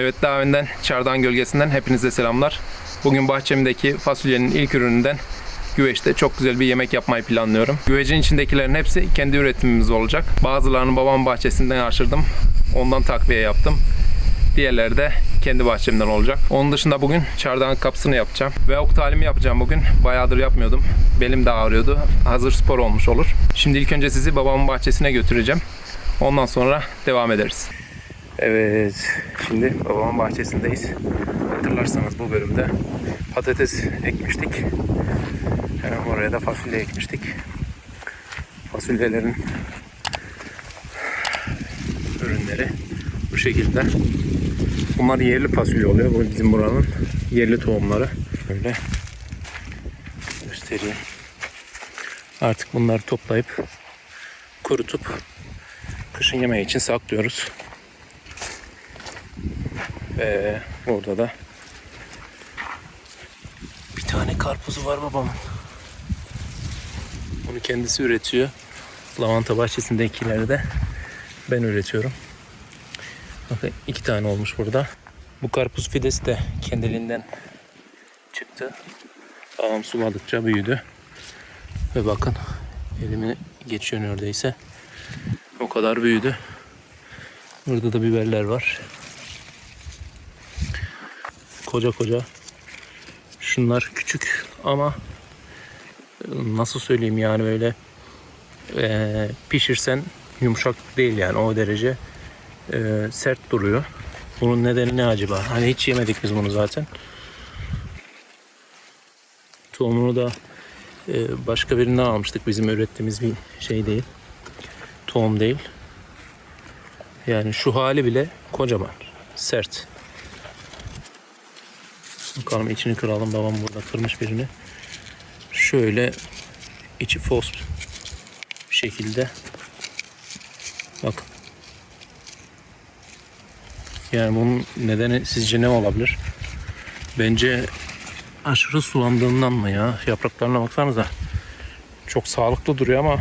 Evet daha önden Çardan Gölgesi'nden hepinize selamlar. Bugün bahçemdeki fasulyenin ilk ürününden güveçte çok güzel bir yemek yapmayı planlıyorum. Güvecin içindekilerin hepsi kendi üretimimiz olacak. Bazılarını babamın bahçesinden aşırdım. Ondan takviye yaptım. Diğerleri de kendi bahçemden olacak. Onun dışında bugün çardağın kapısını yapacağım. Ve ok talimi yapacağım bugün. Bayağıdır yapmıyordum. Belim de ağrıyordu. Hazır spor olmuş olur. Şimdi ilk önce sizi babamın bahçesine götüreceğim. Ondan sonra devam ederiz. Evet, şimdi babamın bahçesindeyiz. Hatırlarsanız bu bölümde patates ekmiştik. Hemen oraya da fasulye ekmiştik. Fasulyelerin ürünleri bu şekilde. Bunlar yerli fasulye oluyor. Bu bizim buranın yerli tohumları. Böyle göstereyim. Artık bunları toplayıp kurutup kışın yemeği için saklıyoruz. Ve burada da bir tane karpuzu var babamın. Bunu kendisi üretiyor. Lavanta bahçesindekileri de ben üretiyorum. Bakın iki tane olmuş burada. Bu karpuz fidesi de kendiliğinden çıktı. Babam suladıkça büyüdü. Ve bakın elimi geçiyor neredeyse. O kadar büyüdü. Burada da biberler var. Koca koca. Şunlar küçük ama nasıl söyleyeyim yani böyle eee, pişirsen yumuşak değil yani o derece eee, sert duruyor. Bunun nedeni ne acaba? Hani hiç yemedik biz bunu zaten. Tohumunu da eee, başka birinden almıştık. Bizim ürettiğimiz bir şey değil. Tohum değil. Yani şu hali bile kocaman. Sert. Bakalım içini kıralım. Babam burada kırmış birini. Şöyle içi fos şekilde. Bakın. Yani bunun nedeni sizce ne olabilir? Bence aşırı sulandığından mı ya? Yapraklarına baksanıza. Çok sağlıklı duruyor ama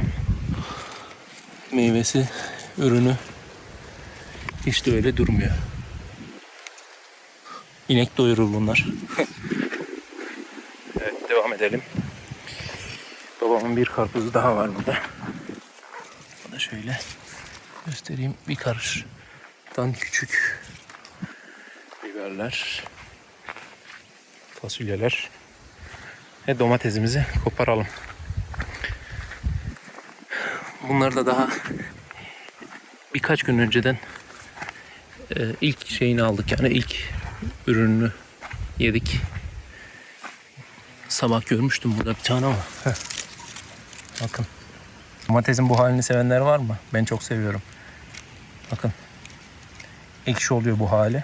meyvesi, ürünü hiç de öyle durmuyor. İnek doyurur bunlar. evet devam edelim. Babamın bir karpuzu daha var burada. O da şöyle göstereyim. Bir karıştan küçük biberler, fasulyeler ve domatesimizi koparalım. Bunları da daha birkaç gün önceden e, ilk şeyini aldık yani ilk ürününü yedik. Sabah görmüştüm burada bir tane ama. heh. Bakın. Domatesin bu halini sevenler var mı? Ben çok seviyorum. Bakın. Ekşi oluyor bu hali.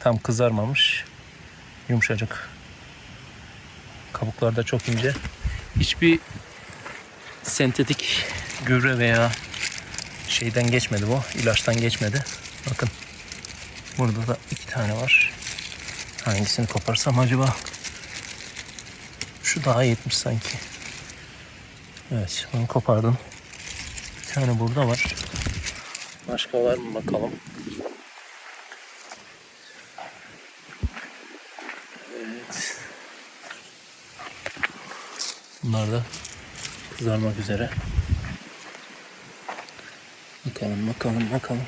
Tam kızarmamış. Yumuşacık. Kabuklar da çok ince. Hiçbir sentetik gübre veya şeyden geçmedi bu. ilaçtan geçmedi. Bakın. Burada da iki tane var. Hangisini koparsam acaba? Şu daha yetmiş sanki. Evet bunu kopardım. Bir tane burada var. Başka var mı bakalım. Evet. Bunlar da kızarmak üzere. Bakalım bakalım bakalım.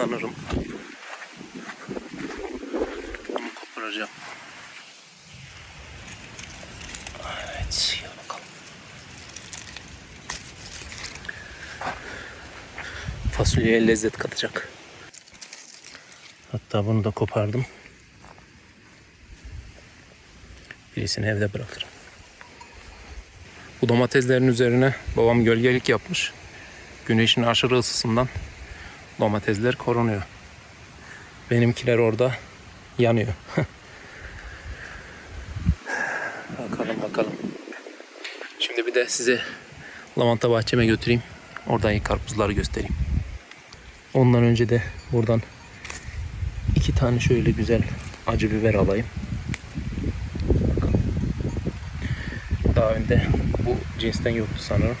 Sanırım. Bunu koparacağım. Evet, gel bakalım. Fasulyeye lezzet katacak. Hatta bunu da kopardım. Birisini evde bırakırım. Bu domateslerin üzerine babam gölgelik yapmış. Güneşin aşırı ısısından domatesler korunuyor. Benimkiler orada yanıyor. bakalım bakalım. Şimdi bir de size lavanta bahçeme götüreyim. Oradan karpuzları göstereyim. Ondan önce de buradan iki tane şöyle güzel acı biber alayım. Daha önce bu cinsten yoktu sanırım.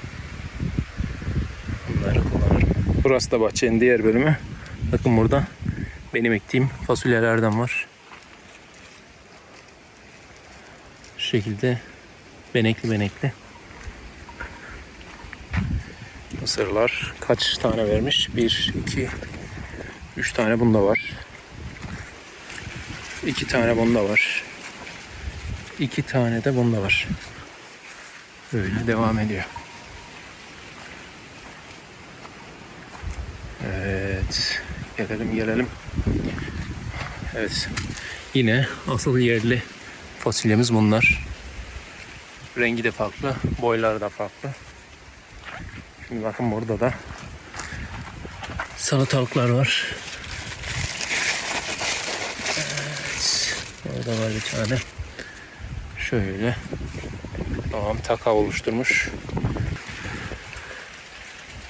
Burası da bahçenin diğer bölümü. Bakın burada benim ektiğim fasulyelerden var. Şu şekilde benekli benekli. Mısırlar kaç tane vermiş? 1, 2, 3 tane bunda var. 2 tane bunda var. 2 tane de bunda var. Böyle devam ediyor. Evet. Gelelim gelelim. Evet. Yine asıl yerli fasulyemiz bunlar. Rengi de farklı. Boyları da farklı. Şimdi bakın burada da salatalıklar var. Evet. Orada var bir tane. Şöyle. Tamam taka oluşturmuş.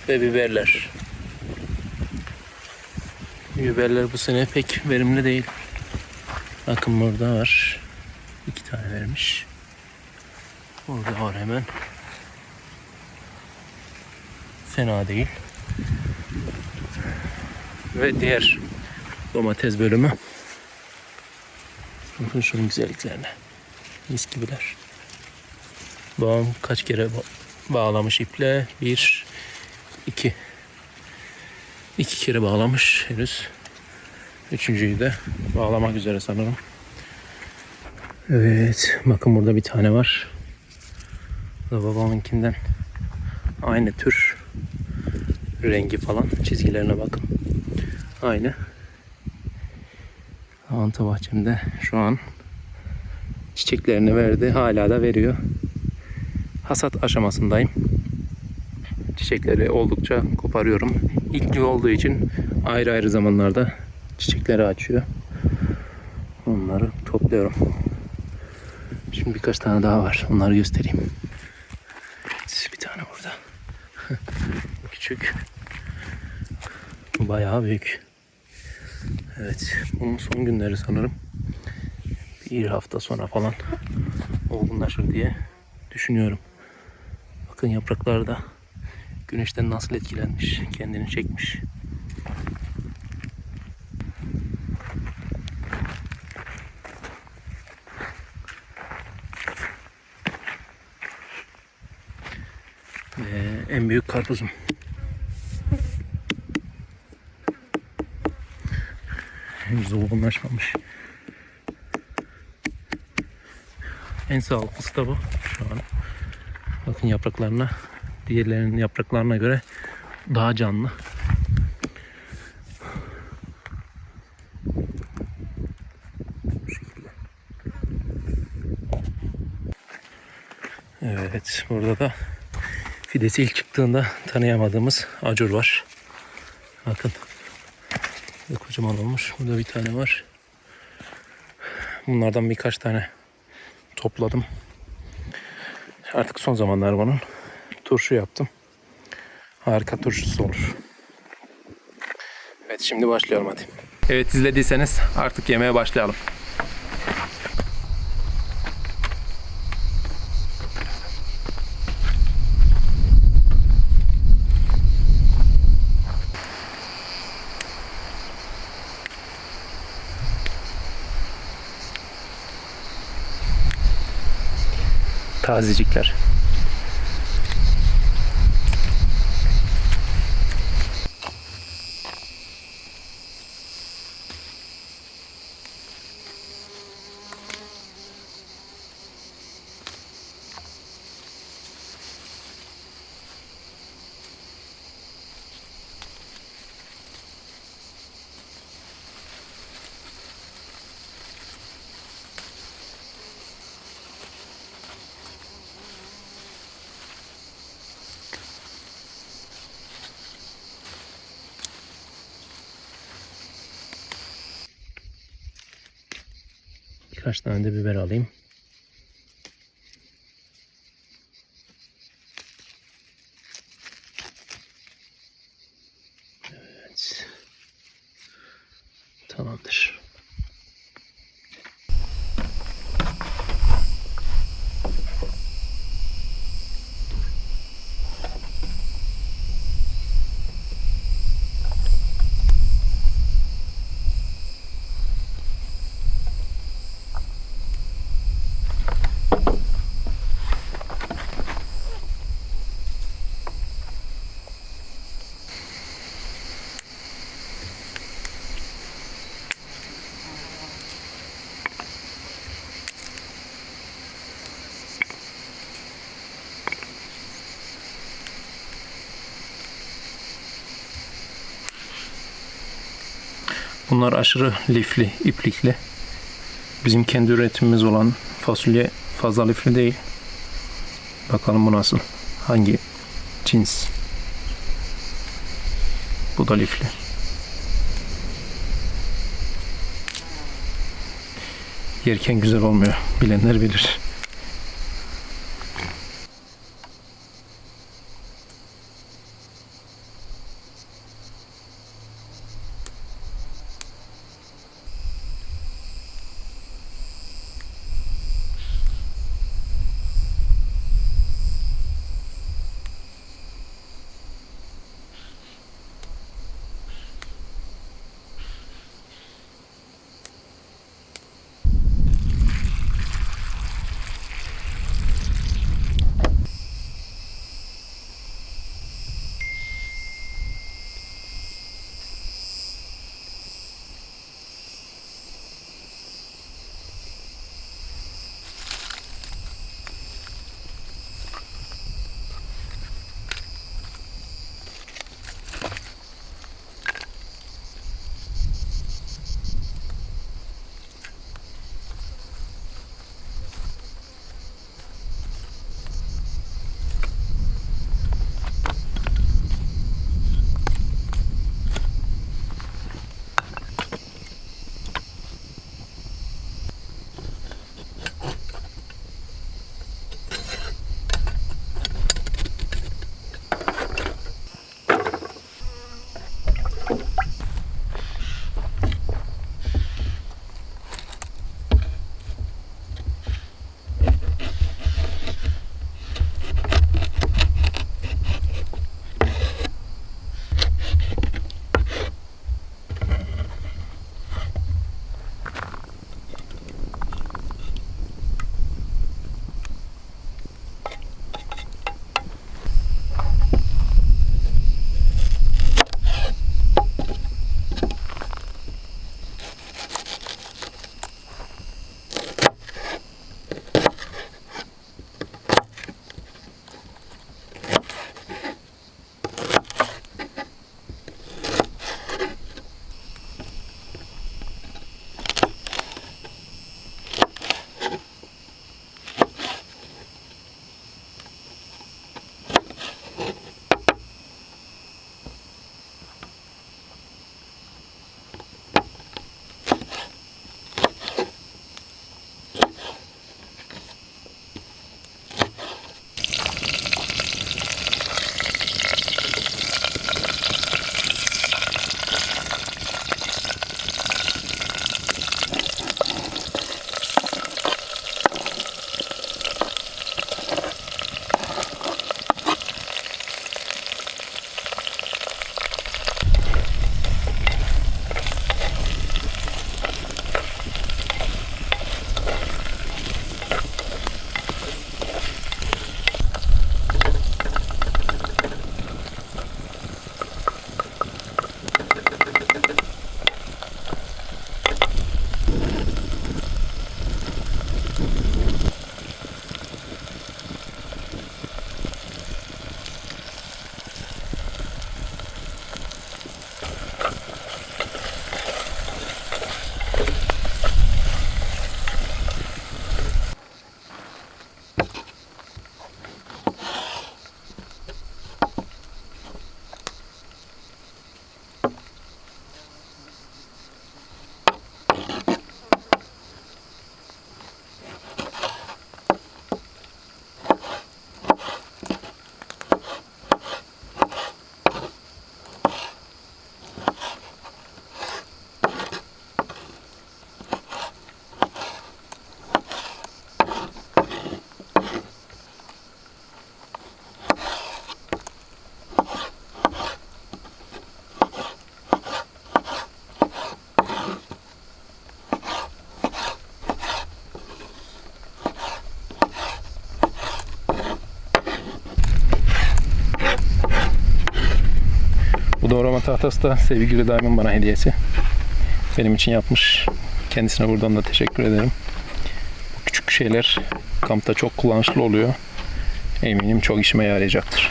Ve biberler. Biberler bu sene pek verimli değil. Bakın burada var. İki tane vermiş. Burada var hemen. Fena değil. Ve diğer domates bölümü. Bakın şunun güzelliklerine. Mis gibiler. Babam kaç kere ba- bağlamış iple? Bir. İki kere bağlamış henüz. Üçüncüyü de bağlamak üzere sanırım. Evet, bakın burada bir tane var. Bu da babamınkinden aynı tür rengi falan çizgilerine bakın. Aynı. Lavanta bahçemde şu an çiçeklerini verdi. Hala da veriyor. Hasat aşamasındayım. Çiçekleri oldukça koparıyorum. İlk yıl olduğu için ayrı ayrı zamanlarda çiçekleri açıyor. Onları topluyorum. Şimdi birkaç tane daha var. Onları göstereyim. Bir tane burada. Küçük. Bayağı büyük. Evet. Bunun son günleri sanırım. Bir hafta sonra falan olgunlaşır diye düşünüyorum. Bakın yapraklar da güneşten nasıl etkilenmiş. Kendini çekmiş. Ve en büyük karpuzum. Henüz olgunlaşmamış. En sağlıklısı da bu şu an. Bakın yapraklarına diğerlerinin yapraklarına göre daha canlı. Evet burada da fidesi ilk çıktığında tanıyamadığımız acur var. Bakın. Ve kocaman olmuş. Burada bir tane var. Bunlardan birkaç tane topladım. Artık son zamanlar bunun turşu yaptım. Harika turşusu olur. Evet şimdi başlayalım hadi. Evet izlediyseniz artık yemeye başlayalım. Tazecikler. Birkaç tane de biber alayım. Evet. Tamamdır. Bunlar aşırı lifli, iplikli. Bizim kendi üretimimiz olan fasulye fazla lifli değil. Bakalım bu nasıl? Hangi cins? Bu da lifli. Yerken güzel olmuyor. Bilenler bilir. Tahtası da sevgili daimin bana hediyesi. Benim için yapmış. Kendisine buradan da teşekkür ederim. Bu küçük şeyler kampta çok kullanışlı oluyor. Eminim çok işime yarayacaktır.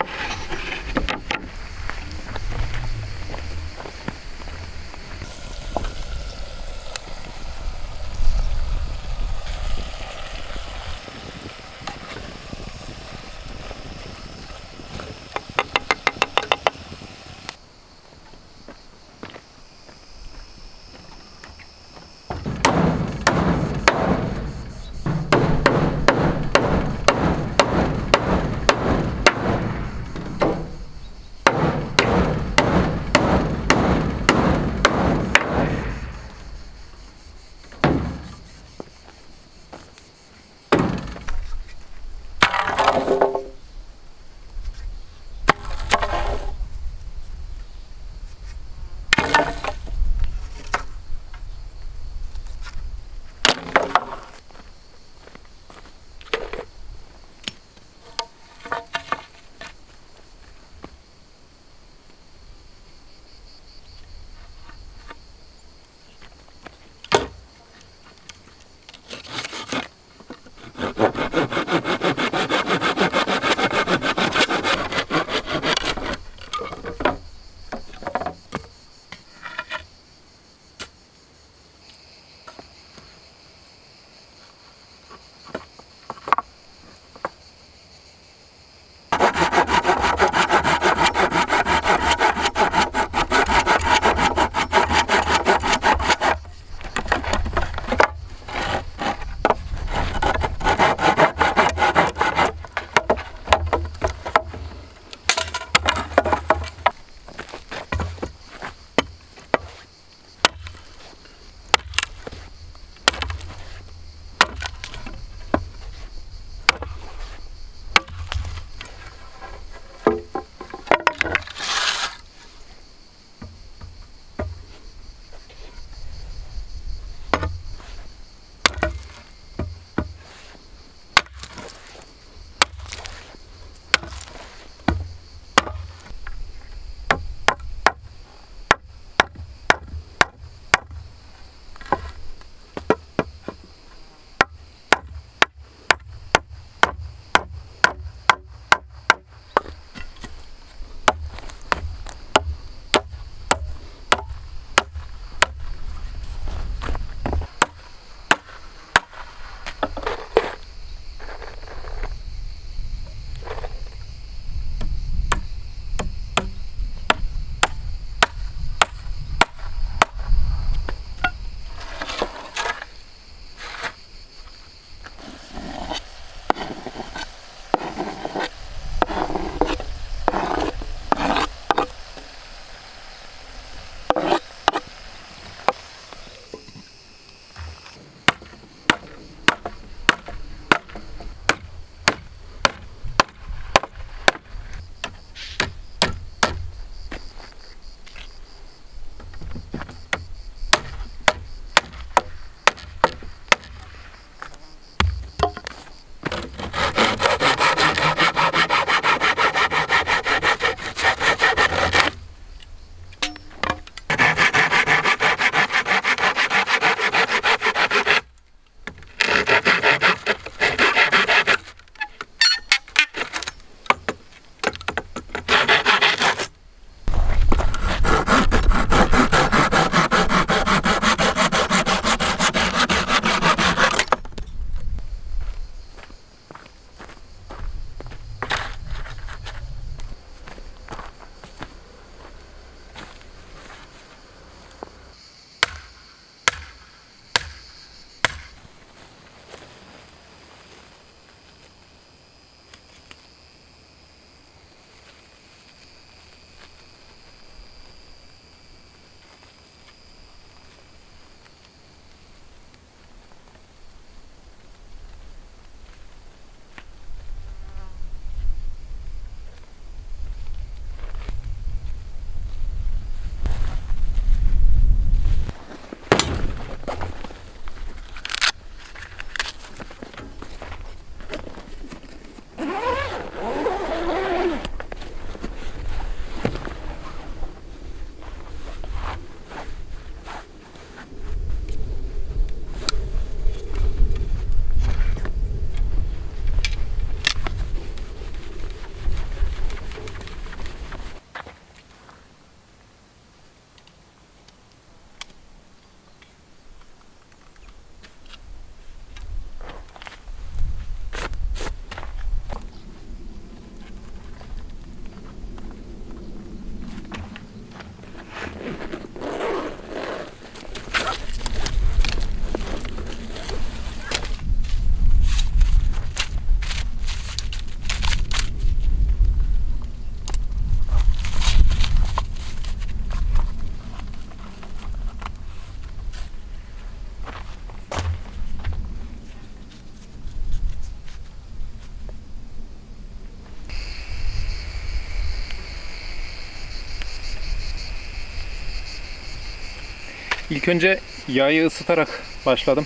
İlk önce yağı ısıtarak başladım.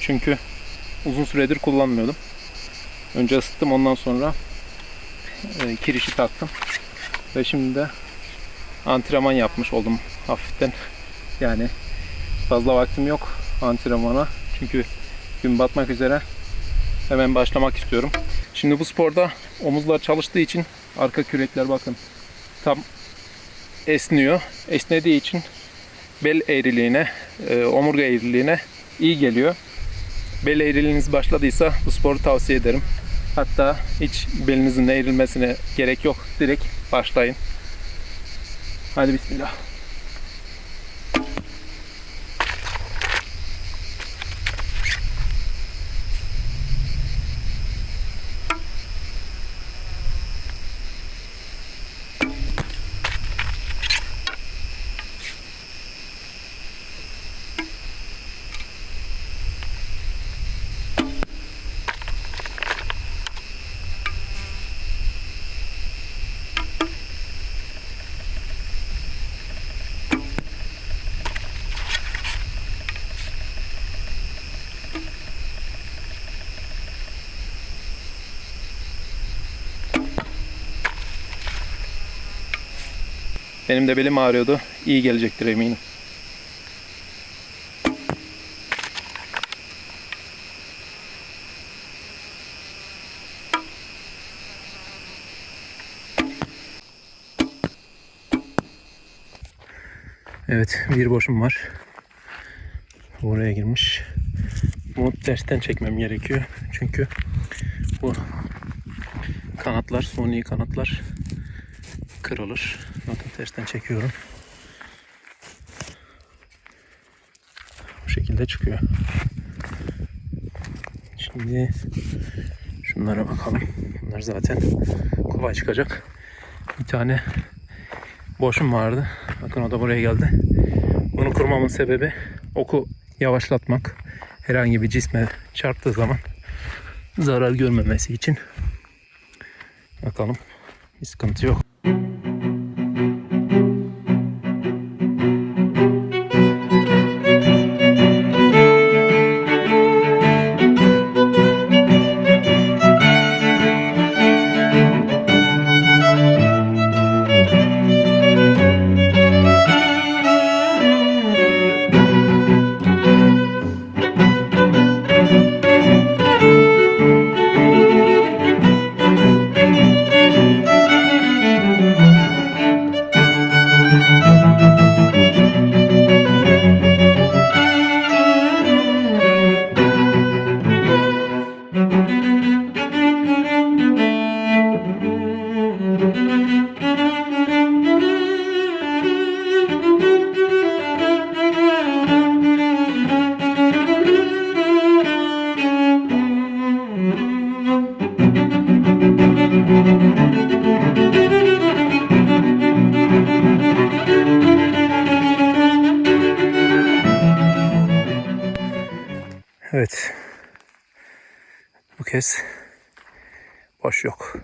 Çünkü uzun süredir kullanmıyordum. Önce ısıttım ondan sonra e, kirişi taktım. Ve şimdi de antrenman yapmış oldum hafiften. Yani fazla vaktim yok antrenmana. Çünkü gün batmak üzere. Hemen başlamak istiyorum. Şimdi bu sporda omuzlar çalıştığı için arka kürekler bakın tam esniyor. Esnediği için bel eğriliğine, e, omurga eğriliğine iyi geliyor. Bel eğriliğiniz başladıysa bu sporu tavsiye ederim. Hatta hiç belinizin eğrilmesine gerek yok. Direkt başlayın. Hadi bismillah. Benim de belim ağrıyordu. İyi gelecektir eminim. Evet, bir boşum var. Oraya girmiş. Bunu tersten çekmem gerekiyor. Çünkü bu kanatlar, suni kanatlar kırılır. Bakın tersten çekiyorum. Bu şekilde çıkıyor. Şimdi şunlara bakalım. Bunlar zaten kolay çıkacak. Bir tane boşum vardı. Bakın o da buraya geldi. Bunu kurmamın sebebi oku yavaşlatmak. Herhangi bir cisme çarptığı zaman zarar görmemesi için. Bakalım. Bir sıkıntı yok. Bu kez boş yok.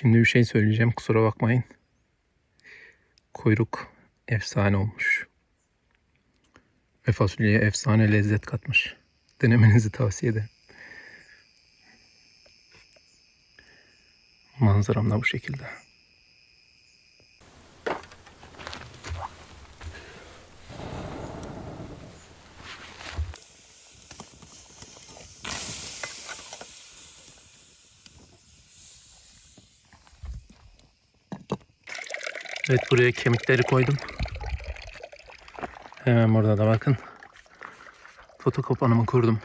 Şimdi bir şey söyleyeceğim kusura bakmayın. Kuyruk efsane olmuş. Ve fasulyeye efsane lezzet katmış. Denemenizi tavsiye ederim. Manzaram da bu şekilde. Evet buraya kemikleri koydum. Hemen burada da bakın. Fotokopanımı kurdum.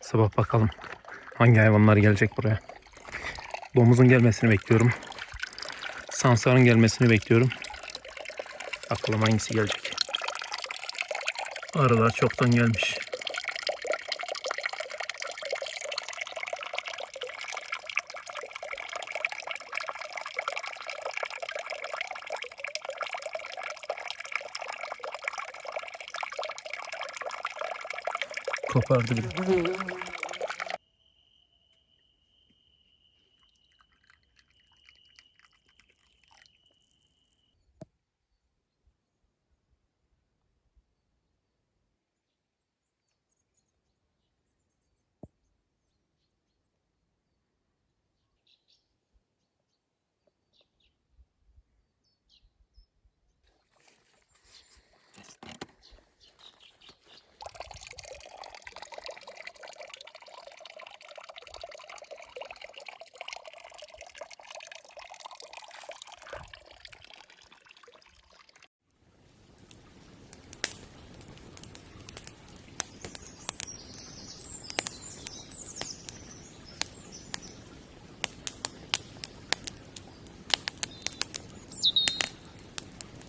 Sabah bakalım hangi hayvanlar gelecek buraya. Domuzun gelmesini bekliyorum. Sansarın gelmesini bekliyorum. Bakalım hangisi gelecek. Arılar çoktan gelmiş. Kopardı bile.